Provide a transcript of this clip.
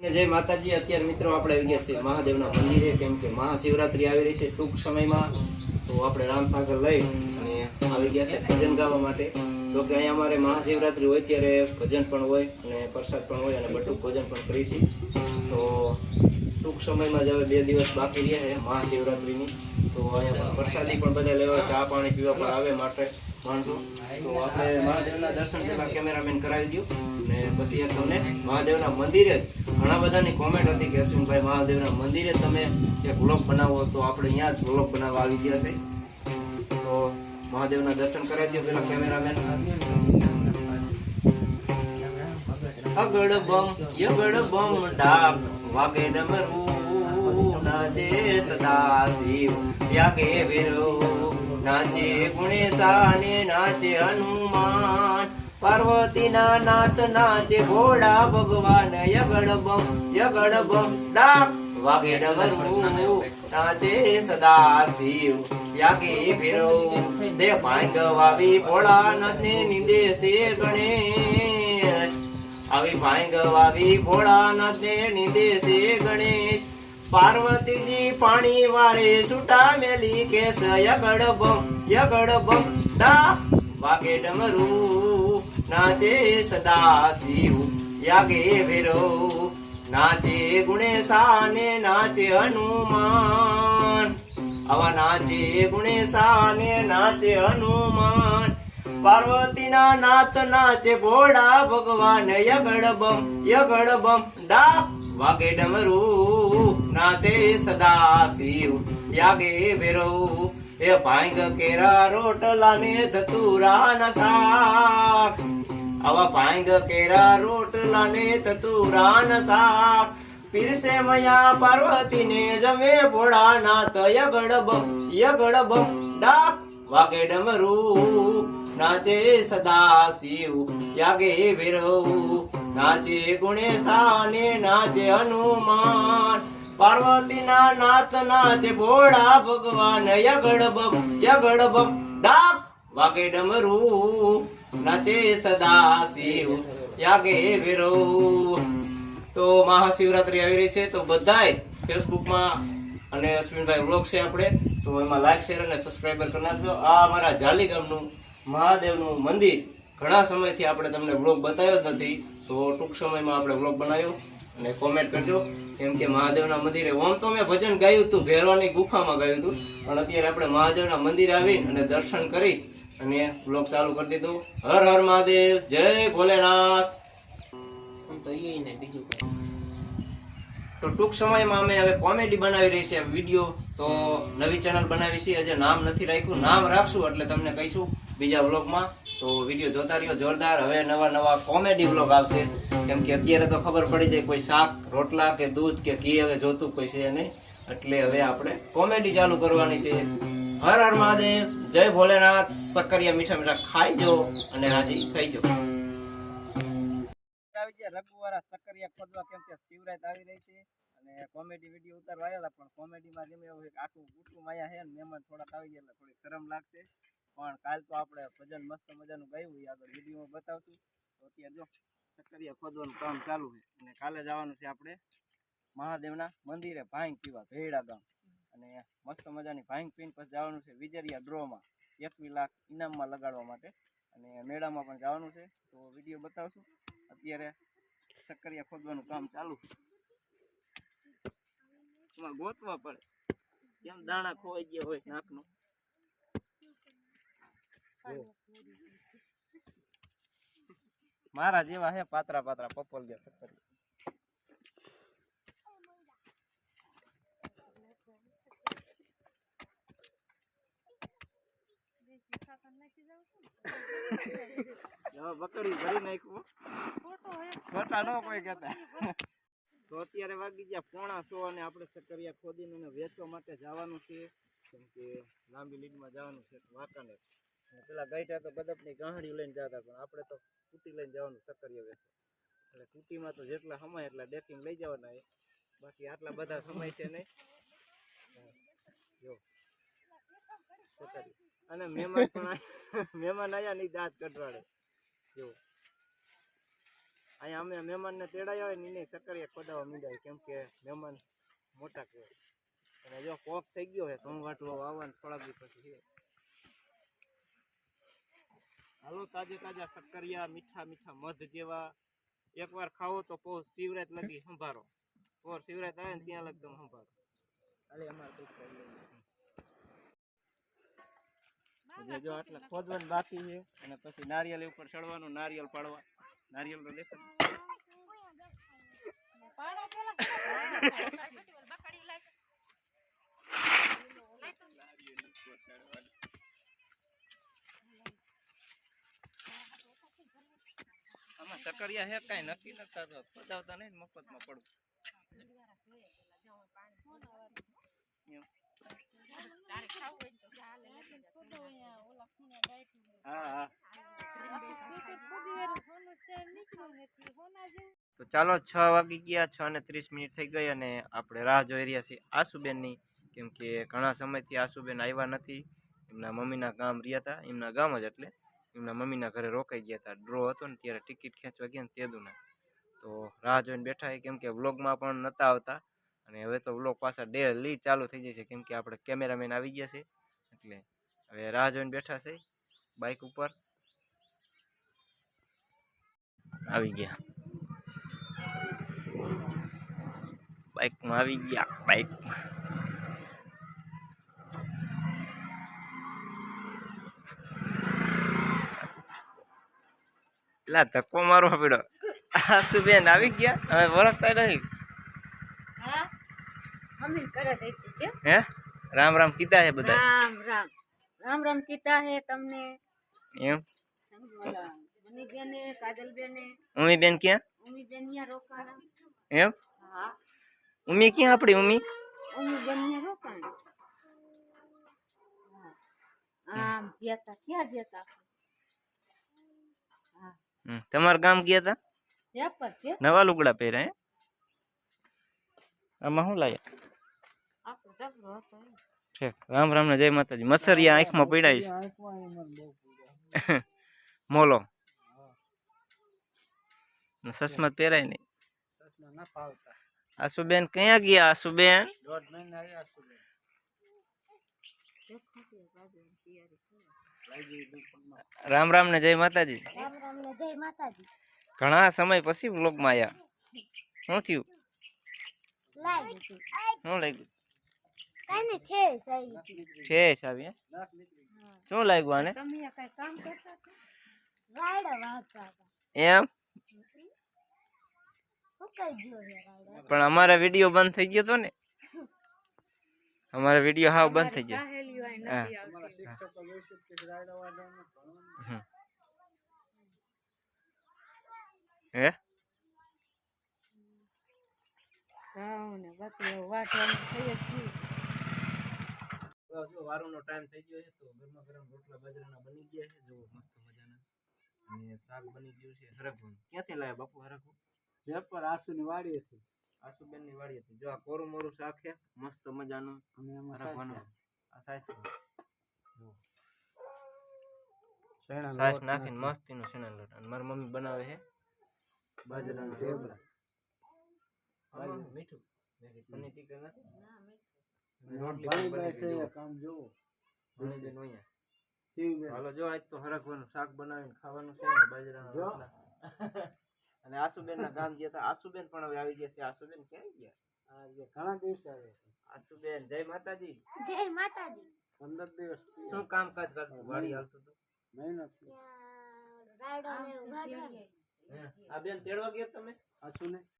જય માતાજી, અત્યારે મિત્રો આપણે આવી ગયા છે મહાદેવના મંદિરે, કેમ કે મહાશિવરાત્રી આવી રહી છે ટૂંક સમયમાં. તો આપણે રામસાગર લઈ અને આવી ગયા છે ભજન ગાવા માટે. તો કે અહીંયા અમારે મહાશિવરાત્રી હોય ત્યારે ભજન પણ હોય અને પ્રસાદ પણ હોય અને બટુક ભોજન પણ કરી છે તો ટૂંક સમયમાં જ હવે બે દિવસ બાકી રહ્યા છે મહાશિવરાત્રીની. તો અહીંયા પ્રસાદી પણ બધા લેવા, ચા પાણી પીવા પણ આવે માટે માણસો. તો આપણે મહાદેવના દર્શન પહેલાં કેમેરામેન કરાવી દઉં. અને પછી તમને મહાદેવના મંદિરે જ ઘણા બધાની કોમેન્ટ હતી કે અશ્વિનભાઈ મહાદેવના મંદિરે તમે એક વ્લોગ બનાવો તો આપણે અહીંયા જ વ્લોગ બનાવવા આવી ગયા છે. તો મહાદેવના દર્શન કરાવી દો પેલા કેમેરામેન અગડ બમ યગડ બમ ડાક વાગે ડમરું, નાચે સદા શિવ યાગે વીરો, નાચે ગુણેશા ને નાચે હનુમાન પાર્વતીના નાથ નાચે ઘોડા ભગવાન યગડ બમ યગડ બમ ડાક વાગે ડમરું નાચે સદા શિવ યાગે વીરો દે ભાંગ વાવી ભોળાનાથ ને નિંદે સે ગણેશ. આવી ભાંગ વાવી ભોળા ને નિંદે સે ગણેશ. પાર્વતીજી પાણી વારે સુટા મેલી કેસ યગડ બમ યગડ બમ ડા વાગે ડમરું નાચે સદા શિવ યાગે ભેરો નાચે ગુણેશા ને નાચે હનુમાન આવા નાચે ગુણેશા ને નાચે હનુમાન પાર્વતીના નાચ નાચે ભોળા ભગવાન યગડબમ યગડબમ દા વાગે ડમરું નાચે સદા શિવ યાગે ભેરો એ ભાંગ કેરા રોટલા ને ધતુરા ના શાક આવા ભાંગ કેરા રોટલા ને ધતુરા ના શાક. પીરસે મયા પાર્વતી ને જમે ભોળાનાથ યગડ બમ યગડ બમ ડાક વાગે ડમરું, નાચે સદા શિવ, યાગે ભેરો નાચે ગુણેશા ને નાચે હનુમાન. પાર્વતીના નાથ નાચે ભોળા ભગવાન યગડ બમ યગડ બમ ડાક વાગે ડમરું નાચે સદા શિવ યાગે ભેરો તો મહાશિવરાત્રી આવી રહી છે, તો બધાય ફેસબુકમાં અને અશ્વિનભાઈ વ્લોગ છે આપણે, તો એમાં લાઈક શેર અને સબસ્ક્રાઈબર કરી નાખજો. આ અમારા જાલી ગામનું મહાદેવનું મંદિર. ઘણા સમયથી આપણે તમને વ્લોગ બતાવ્યો જ નથી, તો ટૂંક સમયમાં આપણે વ્લોગ બનાવ્યો. અને કોમેન્ટ કરજો, કેમ કે મહાદેવના મંદિરે, ઓમ તો મેં ભજન ગાયું હતું ભેરવાની ગુફામાં ગાયું હતું પણ અત્યારે આપણે મહાદેવના મંદિરે આવી અને દર્શન કરી અને વ્લોગ ચાલુ કરી દીધું. હર હર મહાદેવ જય ભોલેનાથ. તો ટૂંક સમયમાં અમે હવે કોમેડી બનાવી રહી છે વીડિયો તો નવી ચેનલ બનાવી છે. હજી નામ નથી રાખ્યું. નામ રાખશું એટલે તમને કહીશું બીજા વ્લોગમાં તો વીડિયો જોતા રહ્યો જોરદાર. હવે નવા નવા કોમેડી વ્લોગ આવશે. કેમ કે અત્યારે તો ખબર પડી જાય કોઈ શાક રોટલા કે દૂધ કે ઘી હવે જોતું કોઈ છે નહીં. એટલે હવે આપણે કોમેડી ચાલુ કરવાની છે. હર હર મહાદેવ, જય ભોલેનાથ સકરિયા મીઠા મીઠા ખાઈ જો અને રાજી થઈ જો આવી ગયા રઘુવાળા સકરિયા ખોદવા કેમ કે શિવરાત આવી રહી છે અને કોમેડી વીડિયો ઉતારવા આવ્યા પણ કોમેડીમાં જેમ એવું એક આખું કુટુંબ આયા છે ને મહેમાન થોડાક આવી ગયા એટલે થોડી શરમ લાગશે. પણ કાલ તો આપણે ભજન મસ્ત મજાનું ગાયું હોય આગળ વિડીયોમાં બતાવશું. તો અત્યારે જો સકરિયા ખોદવાનું કામ ચાલુ છે અને કાલે જવાનું છે આપણે મહાદેવના મંદિરે ભાઈ પીવા ભેડા ગામ. અને મસ્ત મજાની ભાંગ પીન પછી જવાનું છે વિજરિયા ડ્રોમાં. એકવી લાખ ઇનામમાં લગાડવા માટે. અને મેળામાં પણ જવાનું છે. તો વીડિયો બતાવશું. અત્યારે સક્કરિયા ખોદવાનું કામ ચાલુ. એમાં ગોતવા પડે. કેમ દાણા ખોવાઈ ગયા હોય નાકનો મારા જેવા હે પાતરા પાતરા પપ્પલ ગયા સક્કરિયા બકરી ભરી નાખ્યું ખોટા ન કોઈ તો અત્યારે વાગી ગયા પોણા સો અને આપણે સક્કરિયા ખોદીને એને વેચવા માટે જવાનું છે. કેમ કે લાંબી લીડમાં જવાનું છે વાંકાને પેલા ગાઈઠા તો બદપની ગાંહડી લઈને જતા પણ આપણે તો કુટી લઈને જવાનું સકરિયા વેચવા. એટલે કુટીમાં તો જેટલા સમય એટલા ડેકિંગ લઈ જવાના એ બાકી આટલા બધા સમય છે નહીં. જો. સક્કરિયા. અને મહેમાન પણ મહેમાન આયા નહીં, દાંત કઢવાડે જો. અહીંયા અમે મહેમાનને તેડાયા હોય ને એને સકરિયા ખોદાવા મીડાય, કેમ કે મહેમાન મોટા કહેવાય. અને જો કોક થઈ ગયો છે ઘઉંવાટલો વાવવાનું થોડાક દી પછી હાલો, તાજે તાજા સક્કરિયા મીઠા મીઠા મધ જેવા. એકવાર ખાવો તો પોસ શિવરાત લગી સંભારો. પોર શિવરાત આવે ને ત્યાં લગ સંભારો. ખાલી અમારે કઈ નહીં. જો આટલા ખોદવાનું બાકી છે અને પછી નારિયેલ ઉપર ચડવાનું નારિયેલ પાડવા નારિયેલ તો દેખાય આમાં ચકરિયા હે કાંઈ નક્કી નતા તો ખોદાવતા નહીં ને મફતમાં પડવું એમ. ખાવું હોય તો ચાલો છ વાગી ગયા, છ ને ત્રીસ મિનિટ થઈ ગઈ અને આપણે રાહ જોઈ રહ્યા છીએ આશુબેનની કેમ કે ઘણા સમયથી આશુબેન આવ્યા નથી. એમના મમ્મીના ગામ રહ્યા હતા, એમના ગામ જ એટલે એમના મમ્મીના ઘરે રોકાઈ ગયા હતા. ડ્રો હતો ને ત્યારે ટિકિટ ખેંચવા ગયા ને તેદુના. તો રાહ જોઈને બેઠા છે, કેમ કે વ્લોગમાં પણ નહોતા આવતા. અને હવે તો વ્લોગ પાછા ડેલી ચાલુ થઈ જશે, કેમ કે આપણે કેમેરામેન આવી ગયા છે. એટલે હવે રાહ જોઈને બેઠા છે બાઇક ઉપર. આવી ગયા. બાઇકમાં આવી ગયા બાઇકમાં લા ધક્કો મારવો પડ્યો. આસુબેન આવી ગયા? હવે વળખતા નહીં હા? મમ્મી કરે ગઈ હતી કેમ હે? રામ રામ કીધા છે બધા રામ રામ. રામ રામ કીતા હે તમને. એમ? ઓલા મનીબેને કાજલબેને. ઉમી બેન ક્યાં? ઉમીબેન ન્યા રોકાણા. એમ? હા. ઉમી ક્યાં આપણી ઉમી ઉમીબેન ન્યા રોકાણા. હા. આમ જ્યાતા ક્યાં જ્યાતા હા. હમ, તમારા ગામ ગયા હતા જ્યાં પર છે નવા લુગડા પહેર્યા હે આમાં શું લાયા? આપણો ડબલો હતો રામ રામ ને જય માતાજી. મસરિયા આંખમાં પીડાઈશ મોલો. ને ચશ્મા તો પહેરાય નહીં. આશુબેન ક્યાં ગયા કરે. રામ રામ ને જય માતાજી. રામ રામ ને જય માતાજી. ઘણા સમય પછી વ્લોગમાં આવ્યા. શું થયું? શું લાગ્યું? કાઈ ને ઠેસ આવી. ઠેસ આવી હે? શું લાગ્યું આને? તમે કઈ કામ કરતા રાયડા વાગતા એમ? પણ અમારા વીડિયો બંધ થઈ ગયો તો ને? અમારા વીડિયો હાવ બંધ થઈ ગયો. હા. હે? વાટવાનું થઈ જ જો વારોનો ટાઈમ થઈ ગયો છે તો ગરમા ગરમ રોટલા બાજરાના બની ગયા છે. જો મસ્ત મજાના. અને શાક બની ગયું છે હરખું. ક્યાંથી લાવે બાપુ હરખું? જે પર આસુની વાડી હતી આસુબેનની વાડી હતી જો આ કોરું મોરું શાક છે મસ્ત મજાનું. અને એમાં આ સાઈઝ શેણાનો સાસ નાખીને નાખી. મસ્તીનું શેણા લોટ. અને મારી મમ્મી બનાવે છે. બાજરાના ઢેબરા. મીઠું. પનીર ટીકા નથી. હાલો જો આજ તો હરકવાનું શાક બનાવીને ખાવાનું છે ને બાજરાના રોટલા. અને આસુબેન ના ગામ ગયા હતા. આસુબેન પણ હવે આવી ગયા છે. આસુબેન ક્યાં ગયા? ઘણા દિવસ આવે છે. આસુબેન જય માતાજી. જય માતાજી. પંદર દિવસ. શું કામકાજ કરતું વાડી હાલતું હતું? આ બેન તેડવા ગયા તમે? આસુને